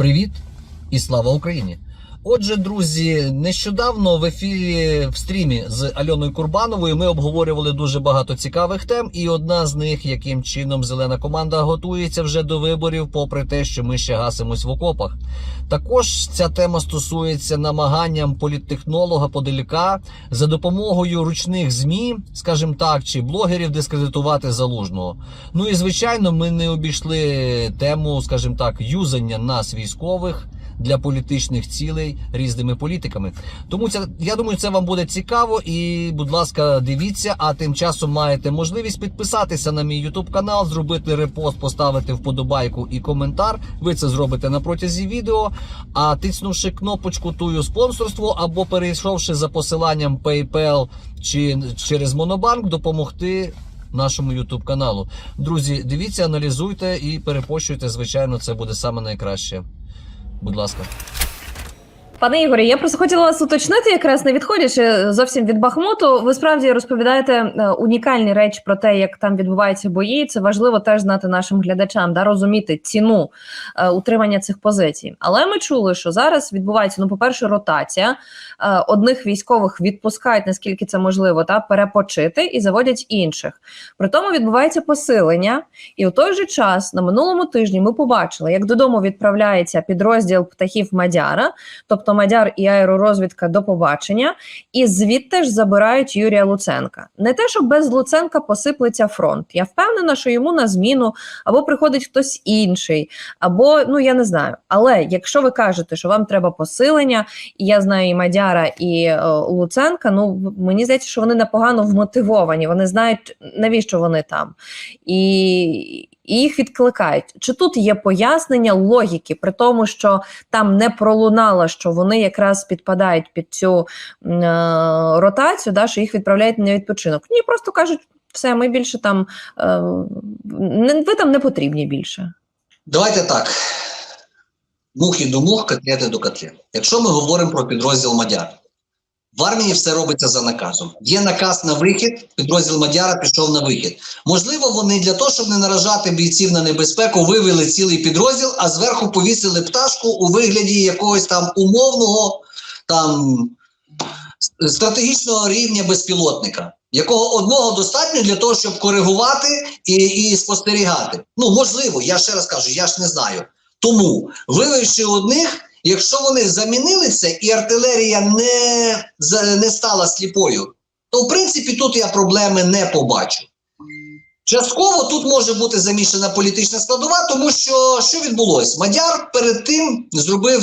Привіт і слава Україні! Отже, друзі, нещодавно в ефірі в стрімі з Альоною Курбановою ми обговорювали дуже багато цікавих тем, і одна з них, яким чином зелена команда готується вже до виборів, попри те, що ми ще гасимось в окопах. Також ця тема стосується намаганням політтехнолога Подоляка за допомогою ручних змі, скажімо так, чи блогерів дискредитувати залужного. Ну і звичайно, ми не обійшли тему, скажімо так, юзання нас військових для політичних цілей різними політиками. Тому це я думаю, це вам буде цікаво. І, будь ласка, дивіться. А тим часом маєте можливість підписатися на мій YouTube канал, зробити репост, поставити вподобайку і коментар. Ви це зробите на протязі відео. А тиснувши кнопочку тую спонсорство або перейшовши за посиланням PayPal чи через Монобанк, допомогти. Нашому Ютуб каналу. Друзі, дивіться, аналізуйте і перепощуйте. Звичайно, це буде саме найкраще. Будь ласка. Пане Ігорі, я просто хотіла вас уточнити, якраз не відходячи зовсім від Бахмуту. Ви справді розповідаєте е, унікальні речі про те, як там відбуваються бої. Це важливо теж знати нашим глядачам, да розуміти ціну е, утримання цих позицій. Але ми чули, що зараз відбувається ну, по-перше, ротація е, одних військових відпускають наскільки це можливо, та перепочити і заводять інших. При тому відбувається посилення, і у той же час на минулому тижні ми побачили, як додому відправляється підрозділ птахів Мадяра, тобто Мадяр і аеророзвідка до побачення, і звідти ж забирають Юрія Луценка. Не те, що без Луценка посиплеться фронт. Я впевнена, що йому на зміну або приходить хтось інший, або ну я не знаю. Але якщо ви кажете, що вам треба посилення, і я знаю і Мадяра, і е, Луценка, ну мені здається, що вони непогано вмотивовані. Вони знають навіщо вони там. І і їх відкликають. Чи тут є пояснення логіки, при тому, що там не пролунало, що вони якраз підпадають під цю е, ротацію, да, що їх відправляють на відпочинок? Ні, просто кажуть, все, ми більше там е, ви там не потрібні більше. Давайте так. Мухи до мух, котлети до котлет. Якщо ми говоримо про підрозділ Мадяр, в армії все робиться за наказом. Є наказ на вихід, підрозділ Мадяра пішов на вихід. Можливо, вони для того, щоб не наражати бійців на небезпеку, вивели цілий підрозділ, а зверху повісили пташку у вигляді якогось там умовного там стратегічного рівня безпілотника, якого одного достатньо для того, щоб коригувати і, і спостерігати. Ну, можливо, я ще раз кажу, я ж не знаю. Тому, вивівши одних, якщо вони замінили це і артилерія не, не стала сліпою, то в принципі тут я проблеми не побачу. Частково тут може бути замішана політична складова, тому що що відбулося? Мадяр перед тим зробив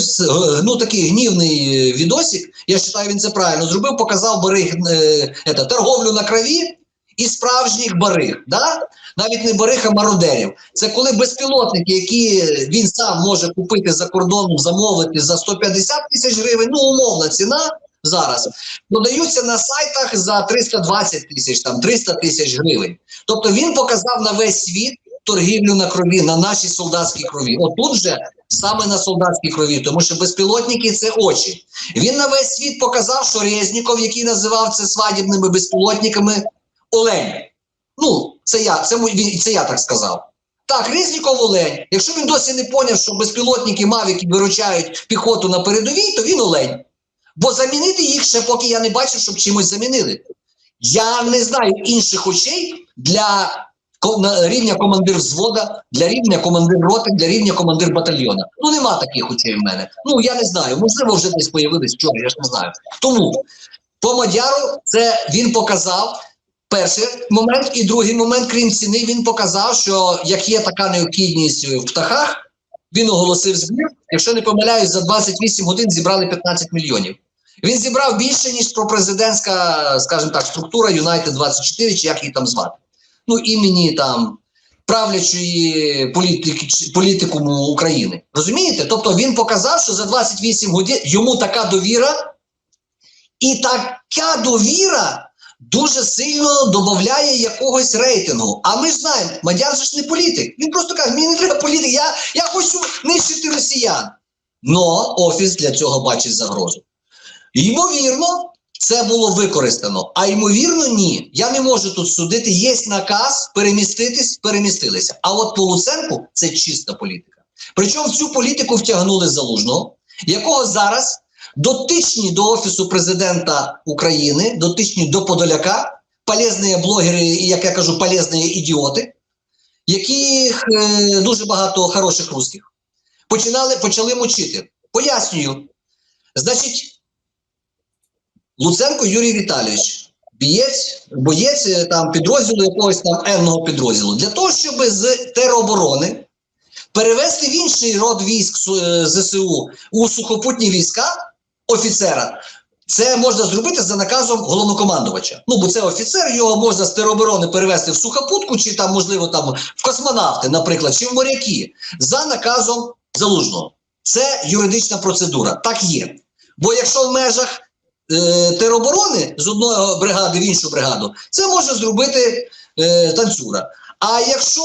ну, такий гнівний е, відосик. Я вважаю, він це правильно зробив, показав бариг, е, ета, торговлю на крові і справжніх бариг. Да? Навіть не бариг, а мародерів. Це коли безпілотники, які він сам може купити за кордоном, замовити за 150 тисяч гривень, ну умовна ціна зараз, продаються на сайтах за 320 тисяч, там 300 тисяч гривень. Тобто він показав на весь світ торгівлю на крові, на нашій солдатській крові. Отут же саме на солдатській крові, тому що безпілотники це очі. Він на весь світ показав, що Резніков, який називав це свадібними безпілотниками, олень. Ну, це я, це, це я так сказав. Так, Резніков олень. Якщо він досі не поняв, що безпілотники мавіки виручають піхоту на передовій, то він олень. Бо замінити їх ще поки я не бачу, щоб чимось замінили. Я не знаю інших очей для рівня командир взвода, для рівня командир роти, для рівня командир батальйона. Ну нема таких очей в мене. Ну я не знаю. Можливо, вже десь появились вчора, я ж не знаю. Тому по Мадяру це він показав. Перший момент і другий момент, крім ціни, він показав, що як є така необхідність в птахах, він оголосив збір. Якщо не помиляюсь, за 28 годин зібрали 15 мільйонів. Він зібрав більше, ніж пропрезидентська, скажімо так, структура Юнайтед 24 чи як її там звати. Ну, імені там правлячої політики, політикуму України. Розумієте? Тобто він показав, що за 28 годин йому така довіра, і така довіра дуже сильно додає якогось рейтингу. А ми ж знаємо, Мадяр же ж не політик. Він просто каже, мені не треба політик, я, я хочу нищити росіян. Но офіс для цього бачить загрозу. Ймовірно, це було використано. А ймовірно, ні. Я не можу тут судити. Є наказ переміститись, перемістилися. А от по це чиста політика. Причому цю політику втягнули залужного, якого зараз дотичні до офісу президента України, дотичні до Подоляка, полезні блогери, і як я кажу, полезні ідіоти, яких е, дуже багато хороших русських, починали, почали мочити. Пояснюю. Значить, Луценко Юрій Віталійович, бієць, боєць е, там підрозділу якогось там енного підрозділу, для того, щоб з тероборони перевести в інший род військ е, ЗСУ у сухопутні війська офіцера. Це можна зробити за наказом головнокомандувача. Ну, бо це офіцер, його можна з тероборони перевести в сухопутку, чи там, можливо, там в космонавти, наприклад, чи в моряки, за наказом залужного. Це юридична процедура. Так є. Бо якщо в межах е, тероборони з одної бригади в іншу бригаду, це може зробити е, танцюра. А якщо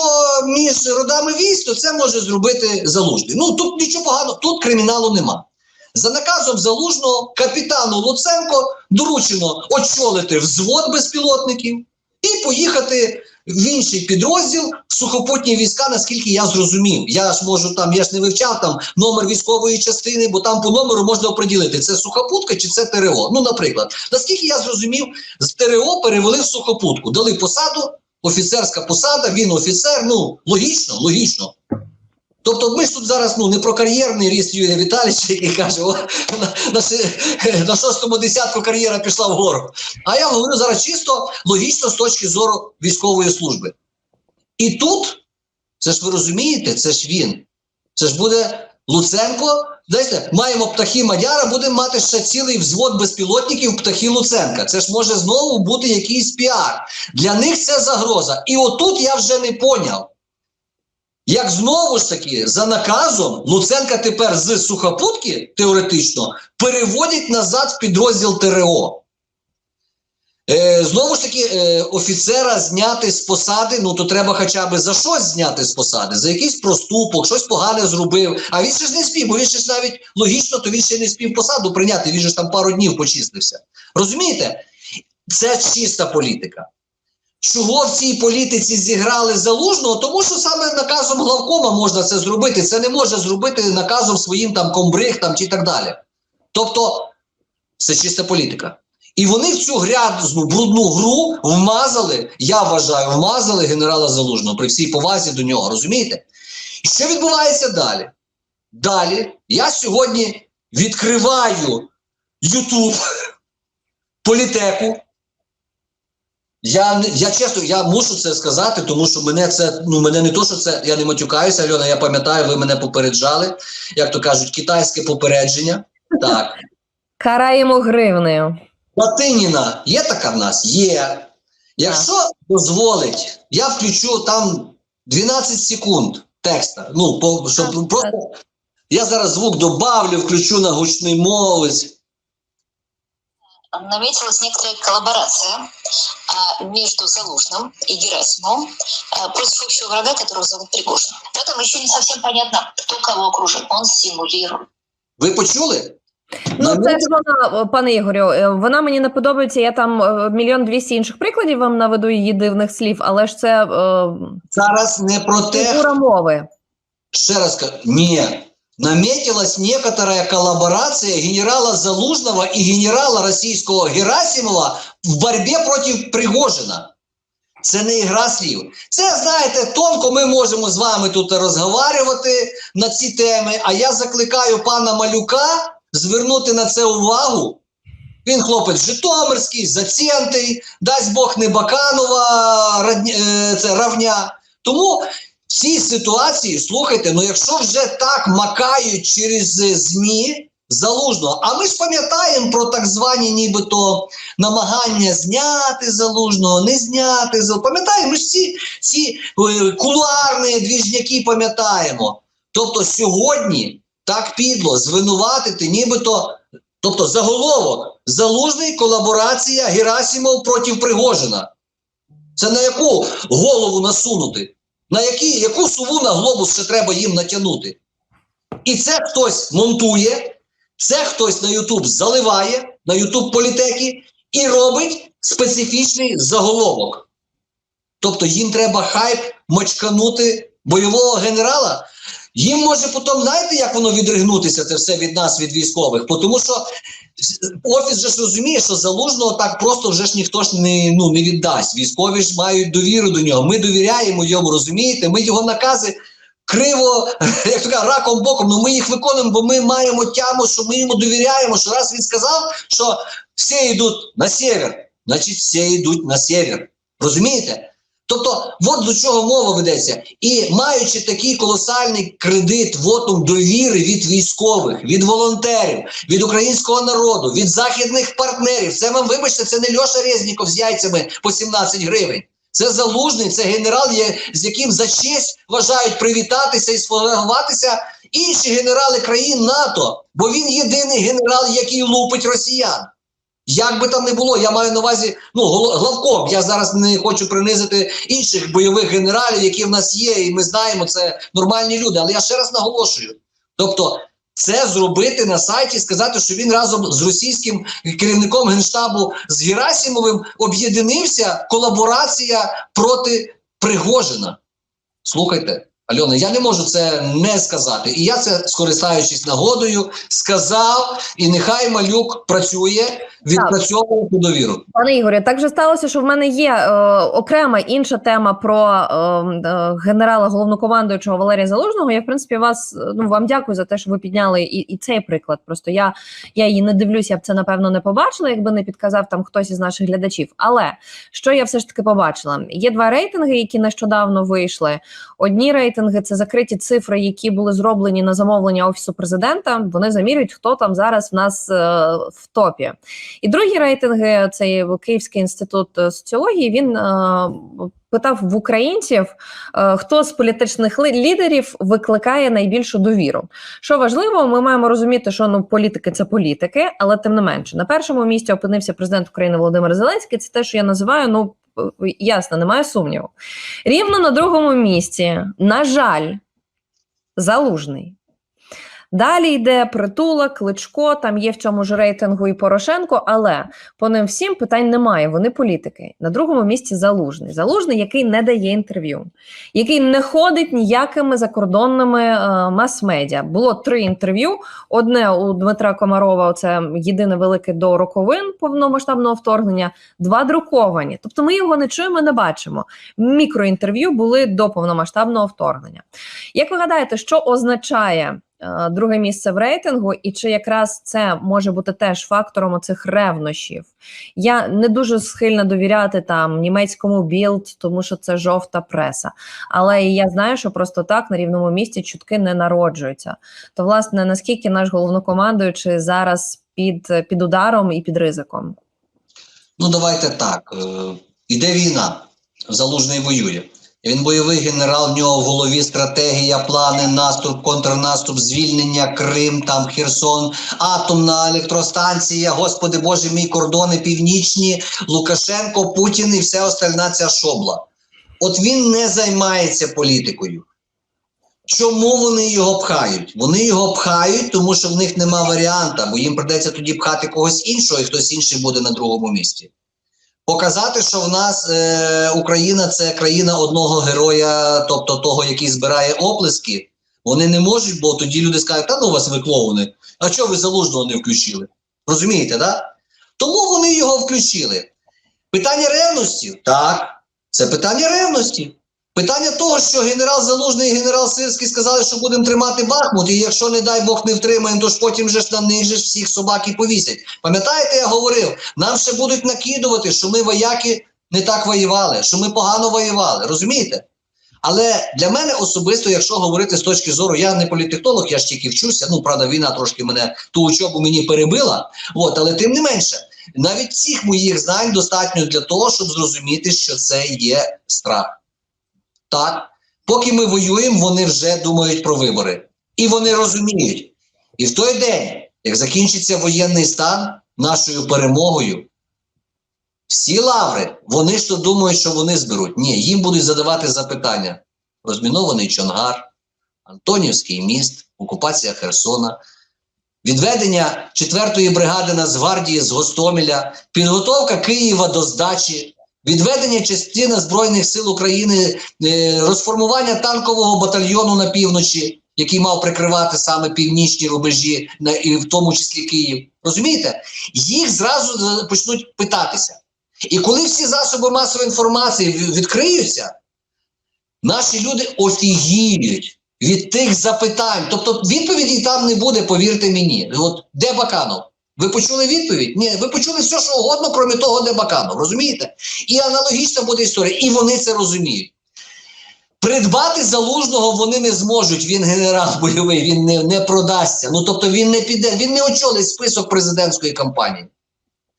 між родами військ, то це може зробити залужний. Ну тут нічого поганого, тут криміналу нема. За наказом залужного капітану Луценко доручено очолити взвод безпілотників і поїхати в інший підрозділ в сухопутні війська, наскільки я зрозумів. Я ж можу там, я ж не вивчав там номер військової частини, бо там по номеру можна оприділити, це сухопутка чи це ТРО. Ну, наприклад, наскільки я зрозумів, з ТРО перевели в сухопутку, дали посаду, офіцерська посада, він офіцер. Ну логічно, логічно. Тобто ми ж тут зараз ну не про кар'єрний ріст Юрія Віталійовича, який каже, о, на, на, на шостому десятку кар'єра пішла вгору. А я говорю зараз чисто логічно з точки зору військової служби. І тут, це ж ви розумієте, це ж він. Це ж буде Луценко. Знаєте, маємо птахи Мадяра, будемо мати ще цілий взвод безпілотників птахи Луценка. Це ж може знову бути якийсь піар. Для них це загроза. І отут я вже не поняв. Як знову ж таки за наказом Луценка тепер з сухопутки теоретично переводять назад в підрозділ ТРО. Е, знову ж таки, е, офіцера зняти з посади, ну то треба хоча б за щось зняти з посади, за якийсь проступок, щось погане зробив. А він ще ж не спів, бо він ще ж навіть логічно, то він ще не спів посаду прийняти, він же ж там пару днів почислився. Розумієте? Це чиста політика. Чого в цій політиці зіграли залужного? Тому що саме наказом главкома можна це зробити. Це не може зробити наказом своїм там комбриг там, чи так далі. Тобто, це чиста політика. І вони в цю грязну, брудну гру вмазали, я вважаю, вмазали генерала Залужного при всій повазі до нього. Розумієте? І що відбувається далі? Далі я сьогодні відкриваю YouTube, політеку. Я, я чесно, я мушу це сказати, тому що мене це, ну мене не то, що це, я не матюкаюся, Альона, я пам'ятаю, ви мене попереджали, як то кажуть, китайське попередження. Так. Караємо гривнею. Латиніна є така в нас? Є. Якщо дозволить, я включу там 12 секунд текста. Ну, по, щоб просто. Я зараз звук добавлю, включу на гучний мовець наметилась некоторая коллаборация а, между Залужным и Герасимовым а, против общего врага, которого зовут Пригожин. В этом еще не совсем понятно, кто кого окружен. Он симулирует. Ви почули? Ну, Ну, це ж вона, пане Ігорю, е, вона мені не подобається. Я там е, мільйон двісті інших прикладів вам наведу її дивних слів, але ж це е, Зараз не про те, фігура мови. Ще раз скажу, не. Наметилась некоторая коллаборация генерала Залужного и генерала российского Герасимова в борьбе против Пригожина. Це не ігра слів. Це, знаєте, тонко ми можемо з вами тут розговорювати на ці теми, а я закликаю пана Малюка звернути на це увагу. Він хлопець Житомирський, зацєнтий, дасть Бог не Баканова е, це, равня. Тому цій ситуації, слухайте, ну якщо вже так макають через е, ЗМІ залужного, а ми ж пам'ятаємо про так звані нібито намагання зняти залужного, не зняти залужного. Пам'ятаємо, ми ж ці, ці е, кулуарні двіжняки пам'ятаємо. Тобто сьогодні так підло звинуватити, нібито, тобто заголовок, залужний колаборація Герасимов проти Пригожина. Це на яку голову насунути? На які, яку суву на глобус ще треба їм натягнути? І це хтось монтує, це хтось на Ютуб заливає, на Ютуб політеки, і робить специфічний заголовок. Тобто їм треба хайп мочканути бойового генерала. Їм може потім, знаєте, як воно відригнутися, це все від нас, від військових. Тому що офіс же ж розуміє, що залужного так просто вже ж ніхто ж не, ну, не віддасть. Військові ж мають довіру до нього. Ми довіряємо йому, розумієте? Ми його накази криво, як кажуть, раком боком, ну ми їх виконуємо, бо ми маємо тяму, що ми йому довіряємо. Що раз він сказав, що всі йдуть на север, значить всі йдуть на север. Розумієте? Тобто, от до чого мова ведеться. І маючи такий колосальний кредит, вотум довіри від військових, від волонтерів, від українського народу, від західних партнерів, це вам, вибачте, це не Льоша Резніков з яйцями по 17 гривень. Це залужний, це генерал, з яким за честь вважають привітатися і сфотографуватися інші генерали країн НАТО, бо він єдиний генерал, який лупить росіян. Як би там не було, я маю на увазі ну, главком. Я зараз не хочу принизити інших бойових генералів, які в нас є, і ми знаємо, це нормальні люди. Але я ще раз наголошую: тобто, це зробити на сайті, сказати, що він разом з російським керівником генштабу з Герасимовим об'єдинився колаборація проти Пригожина. Слухайте, Альона, я не можу це не сказати. І я це, скористаючись нагодою, сказав, і нехай малюк працює, відпрацьовує цю довіру. Пане Ігорі, так же сталося, що в мене є е, окрема інша тема про е, е, генерала головнокомандуючого Валерія Залужного. Я в принципі вас е, ну вам дякую за те, що ви підняли і, і цей приклад. Просто я, я її не дивлюсь, я б це напевно не побачила, якби не підказав там хтось із наших глядачів. Але що я все ж таки побачила? Є два рейтинги, які нещодавно вийшли. Одні рейтинги це закриті цифри, які були зроблені на замовлення офісу президента. Вони замірюють, хто там зараз в нас е, в топі. І другі рейтинги, це Київський інститут е, соціології. Він е, питав в українців, е, хто з політичних лідерів викликає найбільшу довіру. Що важливо, ми маємо розуміти, що ну політики це політики, але тим не менше на першому місці опинився президент України Володимир Зеленський. Це те, що я називаю ну. Ясно, немає сумніву. Рівно на другому місці, на жаль, залужний. Далі йде притула, кличко, там є в цьому ж рейтингу і Порошенко, але по ним всім питань немає. Вони політики. На другому місці залужний. Залужний, який не дає інтерв'ю, який не ходить ніякими закордонними е, мас-медіа. Було три інтерв'ю. Одне у Дмитра Комарова, це єдине велике до роковин повномасштабного вторгнення, два друковані. Тобто ми його не чуємо, не бачимо. Мікроінтерв'ю були до повномасштабного вторгнення. Як ви гадаєте, що означає? Е, Друге місце в рейтингу, і чи якраз це може бути теж фактором оцих ревнощів? Я не дуже схильна довіряти там німецькому білд, тому що це жовта преса. Але я знаю, що просто так на рівному місці чутки не народжуються. То, власне, наскільки наш головнокомандуючий зараз під, під ударом і під ризиком? Ну, давайте так. Е, Іде війна, залужний воює. Він бойовий генерал, в нього в голові стратегія, плани, наступ, контрнаступ, звільнення, Крим, там Херсон, атомна електростанція, Господи Боже, мій кордони північні, Лукашенко, Путін і вся остальна ця шобла. От він не займається політикою. Чому вони його пхають? Вони його пхають, тому що в них нема варіанта, бо їм придеться тоді пхати когось іншого, і хтось інший буде на другому місці. Показати, що в нас е, Україна це країна одного героя, тобто того, який збирає оплески, вони не можуть, бо тоді люди скажуть, та ну вас ви клоуни, а чого ви залужного не включили? Розумієте, да? Тому вони його включили. Питання ревності? Так, це питання ревності. Питання того, що генерал Залужний і генерал Сирський сказали, що будемо тримати Бахмут, і якщо, не дай Бог, не втримаємо, то ж потім же ж на них же всіх собак і повісять. Пам'ятаєте, я говорив, нам ще будуть накидувати, що ми вояки не так воювали, що ми погано воювали. Розумієте? Але для мене особисто, якщо говорити з точки зору, я не політехнолог, я ж тільки вчуся. Ну, правда, війна трошки мене ту учобу мені перебила. От, але тим не менше, навіть цих моїх знань достатньо для того, щоб зрозуміти, що це є страх. Так, поки ми воюємо, вони вже думають про вибори. І вони розуміють. І в той день, як закінчиться воєнний стан нашою перемогою, всі лаври, вони ж то думають, що вони зберуть. Ні, їм будуть задавати запитання: розмінований Чонгар, Антонівський міст, окупація Херсона, відведення 4-ї бригади Нацгвардії з Гостомеля, підготовка Києва до здачі, відведення частини Збройних сил України, е, розформування танкового батальйону на півночі. який мав прикривати саме північні рубежі, і в тому числі Київ. Розумієте? Їх зразу е, почнуть питатися. І коли всі засоби масової інформації відкриються, наші люди офігіють від тих запитань. Тобто відповіді там не буде, повірте мені. От де Баканов? Ви почули відповідь? Ні, ви почули все, що угодно, крім того, де Баканов. Розумієте? І аналогічна буде історія. І вони це розуміють. Придбати залужного вони не зможуть. Він генерал бойовий, він не, не продасться. Ну тобто він не піде, він не очолить список президентської кампанії.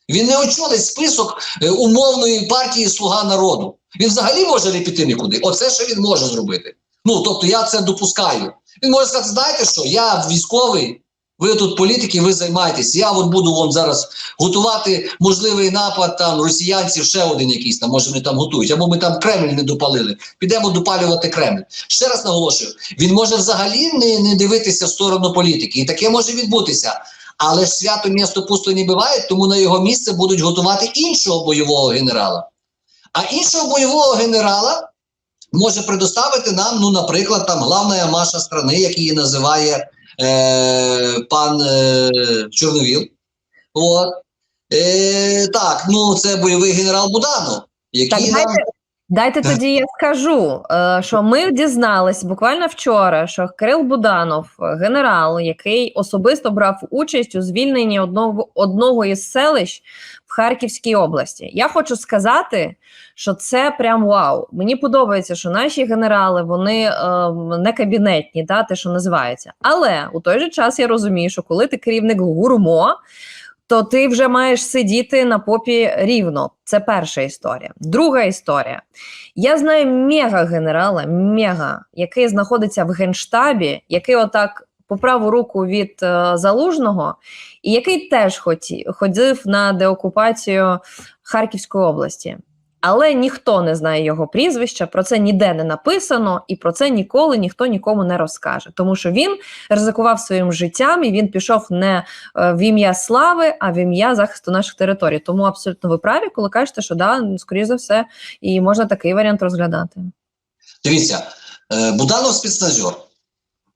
Він не очолить список е, умовної партії Слуга народу. Він взагалі може не піти нікуди. Оце що він може зробити. Ну тобто я це допускаю. Він може сказати: знаєте що, я військовий, ви тут політики, ви займаєтесь. Я от буду вам зараз готувати можливий напад там росіянців, ще один якийсь там, може вони там готують, або ми там Кремль не допалили. Підемо допалювати Кремль. Ще раз наголошую: він може взагалі не, не дивитися в сторону політики, і таке може відбутися. Але ж свято місто пусто не буває, тому на його місце будуть готувати іншого бойового генерала. А іншого бойового генерала може предоставити нам, ну, наприклад, там главна маша страни, як її називає е, пан е, Чорновіл. От. Е, так, ну це бойовий генерал Буданов, який Так, нам дайте, дайте тоді я скажу, е, що ми дізнались буквально вчора, що Кирил Буданов, е, генерал, який особисто брав участь у звільненні одного, одного із селищ в Харківській області. Я хочу сказати, що це прям вау. Мені подобається, що наші генерали вони е, не кабінетні, да, те, що називається. Але у той же час я розумію, що коли ти керівник гурмо, то ти вже маєш сидіти на попі рівно. Це перша історія. Друга історія. Я знаю мега-генерала, мега, який знаходиться в генштабі, який отак по праву руку від е, залужного, і який теж хоті, ходив на деокупацію Харківської області. Але ніхто не знає його прізвища, про це ніде не написано, і про це ніколи ніхто нікому не розкаже. Тому що він ризикував своїм життям і він пішов не е, в ім'я слави, а в ім'я захисту наших територій. Тому абсолютно ви праві, коли кажете, що да, скоріш за все, і можна такий варіант розглядати. Дивіться, е, Буданов спецназер.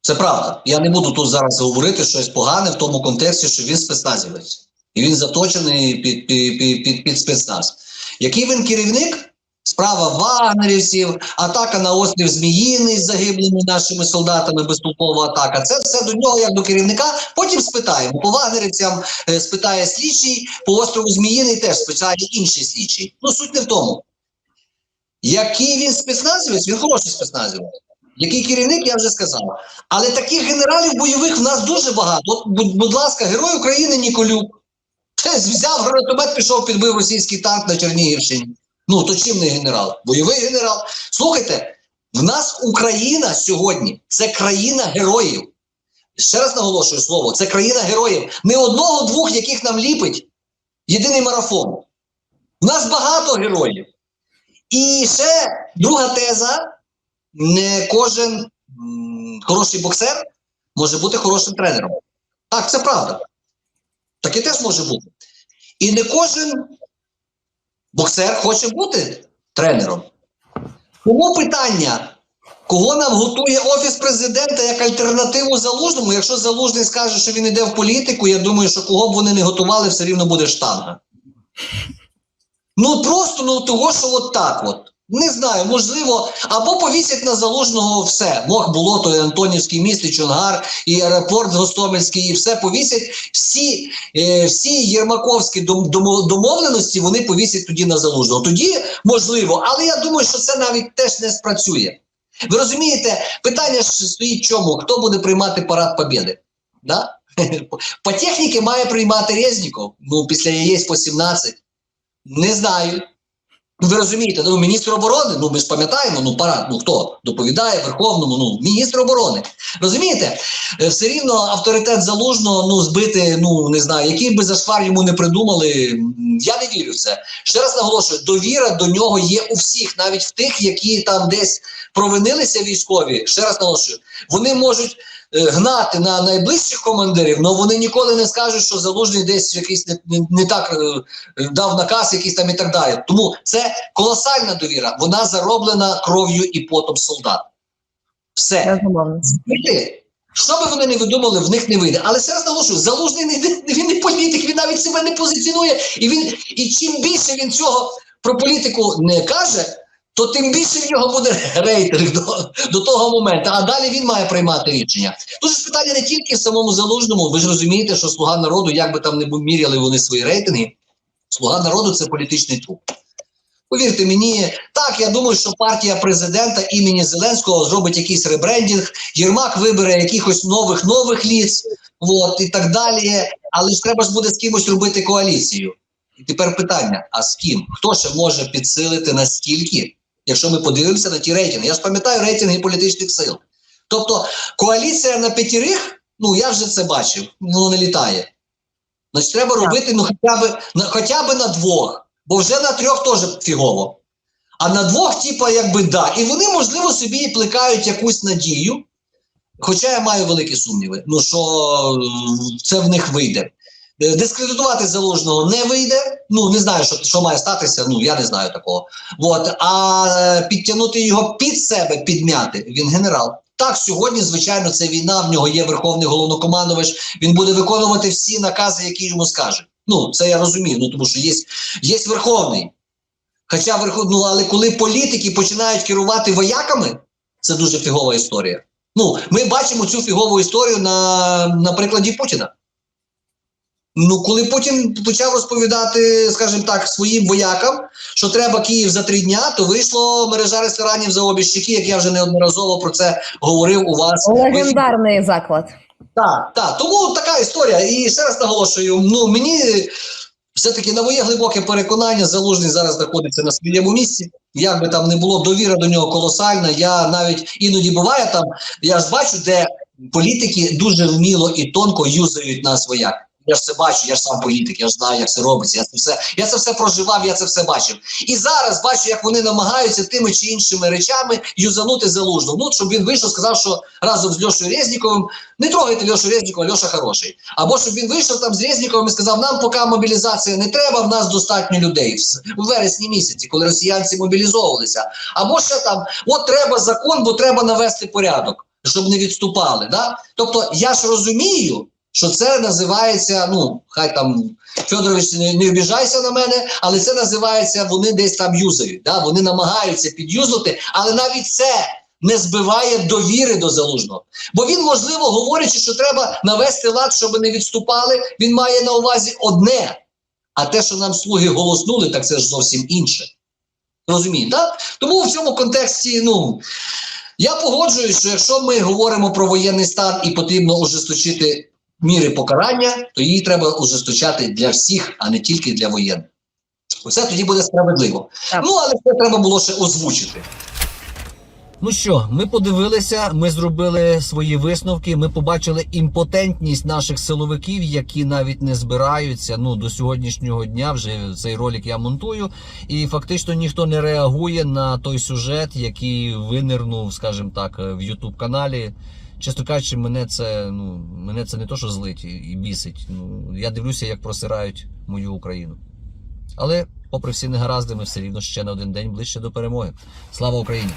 Це правда. Я не буду тут зараз говорити щось погане в тому контексті, що він спецназівець. І він заточений під, під, під, під, під спецназ. Який він керівник? Справа вагнерівців, атака на острів Зміїний з загиблими нашими солдатами, безтолкова атака. Це все до нього як до керівника. Потім спитаємо. По вагнерівцям е, спитає слідчий, по острову Зміїний теж спитає інший слідчий. Ну суть не в тому. Який він спецназівець, він хороший спецназівець. Який керівник, я вже сказав. Але таких генералів бойових в нас дуже багато. От, будь, будь ласка, герой України Ніколюк. Це взяв гранатомет, пішов, підбив російський танк на Чернігівщині. Ну, то чим не генерал? Бойовий генерал. Слухайте, в нас Україна сьогодні це країна героїв. Ще раз наголошую слово: це країна героїв. Не одного-двох, яких нам ліпить єдиний марафон. В нас багато героїв. І ще друга теза: не кожен хороший боксер може бути хорошим тренером. Так, це правда. Таке теж може бути. І не кожен боксер хоче бути тренером. Тому питання, кого нам готує Офіс президента як альтернативу залужному, якщо залужний скаже, що він йде в політику, я думаю, що кого б вони не готували, все рівно буде штанга. Ну просто ну того, що от так от. Не знаю, можливо, або повісять на залужного все. Мох було то і Антонівський міст, і Чонгар, і аеропорт Гостомельський, і все повісять. Всі, е, всі єрмаковські домовленості вони повісять тоді на залужного. Тоді можливо, але я думаю, що це навіть теж не спрацює. Ви розумієте, питання ж стоїть чому? Хто буде приймати парад Побєди? Да? По техніці має приймати Резніков, ну після яєць по 17. Не знаю. Ну, Ви розумієте, ну міністр оборони, ну ми ж пам'ятаємо, ну парад, ну хто доповідає Верховному, ну міністр оборони. Розумієте, Е, все рівно авторитет залужного ну збити, ну не знаю, який би зашвар йому не придумали. Я не вірю в це. Ще раз наголошую, довіра до нього є у всіх, навіть в тих, які там десь провинилися військові. Ще раз наголошую, вони можуть гнати на найближчих командирів, але вони ніколи не скажуть, що залужний десь якийсь не, не, не так е, е, дав наказ, якийсь там і так далі. Тому це колосальна довіра. Вона зароблена кров'ю і потом солдат. Все збити Що би вони не видумали, в них не вийде. Але ще раз наголошую, залужний не- він не політик, він навіть себе не позиціонує. І він і чим більше він цього про політику не каже, то тим більше в нього буде рейтинг до, до того моменту. А далі він має приймати рішення. Тут ж питання не тільки в самому залужному. Ви ж розумієте, що слуга народу, як би там не міряли вони свої рейтинги, слуга народу це політичний труп. Повірте мені, так я думаю, що партія президента імені Зеленського зробить якийсь ребрендінг, Єрмак вибере якихось нових нових ліц, от, і так далі. Але ж треба ж буде з кимось робити коаліцію. І тепер питання: а з ким? Хто ще може підсилити настільки, якщо ми подивимося на ті рейтинги? Я ж пам'ятаю рейтинги політичних сил. Тобто коаліція на п'ятірих, ну я вже це бачив, воно не літає. Значить, треба робити ну, хоча б, на, хоча б на двох. Бо вже на трьох теж фігово. А на двох, типа, якби да. І вони, можливо, собі і плекають якусь надію. Хоча я маю великі сумніви, ну що е, це в них вийде. Дискредитувати залужного не вийде. Ну не знаю, що, що має статися. Ну я не знаю такого. От а е, підтягнути його під себе, підмяти. Він генерал. Так, сьогодні, звичайно, це війна. В нього є верховний головнокомандувач. Він буде виконувати всі накази, які йому скажуть. Ну це я розумію. Ну тому що є, є верховний. Хоча верхов... ну, але коли політики починають керувати вояками, це дуже фігова історія. Ну, ми бачимо цю фігову історію на, на прикладі Путіна. Ну, коли Путін почав розповідати, скажімо так, своїм воякам, що треба Київ за три дня, то вийшло мережа ресторанів за обі щеки, як я вже неодноразово про це говорив у вас. Легендарний заклад. Так, так. Тому така історія. І ще раз наголошую: ну мені все-таки на моє глибоке переконання, залужний зараз знаходиться на своєму місці. Як би там не було, довіра до нього колосальна. Я навіть іноді буває там, я ж бачу, де політики дуже вміло і тонко юзають на свояк. Я ж це бачу, я ж сам політик, я ж знаю, як це робиться. Я це все, я це все проживав, я це все бачив. І зараз бачу, як вони намагаються тими чи іншими речами юзанути залужну. Ну, щоб він вийшов, сказав, що разом з Льошою Резніковим не трогайте Льошу Резнікова, Льоша хороший. Або щоб він вийшов там з Резніковим і сказав, нам поки мобілізація не треба, в нас достатньо людей в, вересні місяці, коли росіянці мобілізовувалися. Або ще там, от треба закон, бо треба навести порядок, щоб не відступали. Да? Тобто я ж розумію, що це називається, ну, хай там Федорович, не, не обіжайся на мене, але це називається, вони десь там юзають. Да? Вони намагаються підюзнути, але навіть це не збиває довіри до залужного. Бо він, можливо, говорячи, що треба навести лад, щоб не відступали, він має на увазі одне. А те, що нам слуги голоснули, так це ж зовсім інше. Розумієте, так? Тому в цьому контексті, ну. Я погоджуюсь, що якщо ми говоримо про воєнний стан і потрібно ужесточити міри покарання, то її треба ужесточати для всіх, а не тільки для воєнних. Оце тоді буде справедливо. Так. Ну, але це треба було ще озвучити. Ну що, ми подивилися, ми зробили свої висновки. Ми побачили імпотентність наших силовиків, які навіть не збираються. Ну до сьогоднішнього дня вже цей ролик я монтую, і фактично ніхто не реагує на той сюжет, який винирнув, скажімо так, в Ютуб каналі. Чесно кажучи, мене це ну мене це не то, що злить і, бісить. Ну я дивлюся, як просирають мою Україну. Але, попри всі негаразди, ми все рівно ще на один день ближче до перемоги. Слава Україні!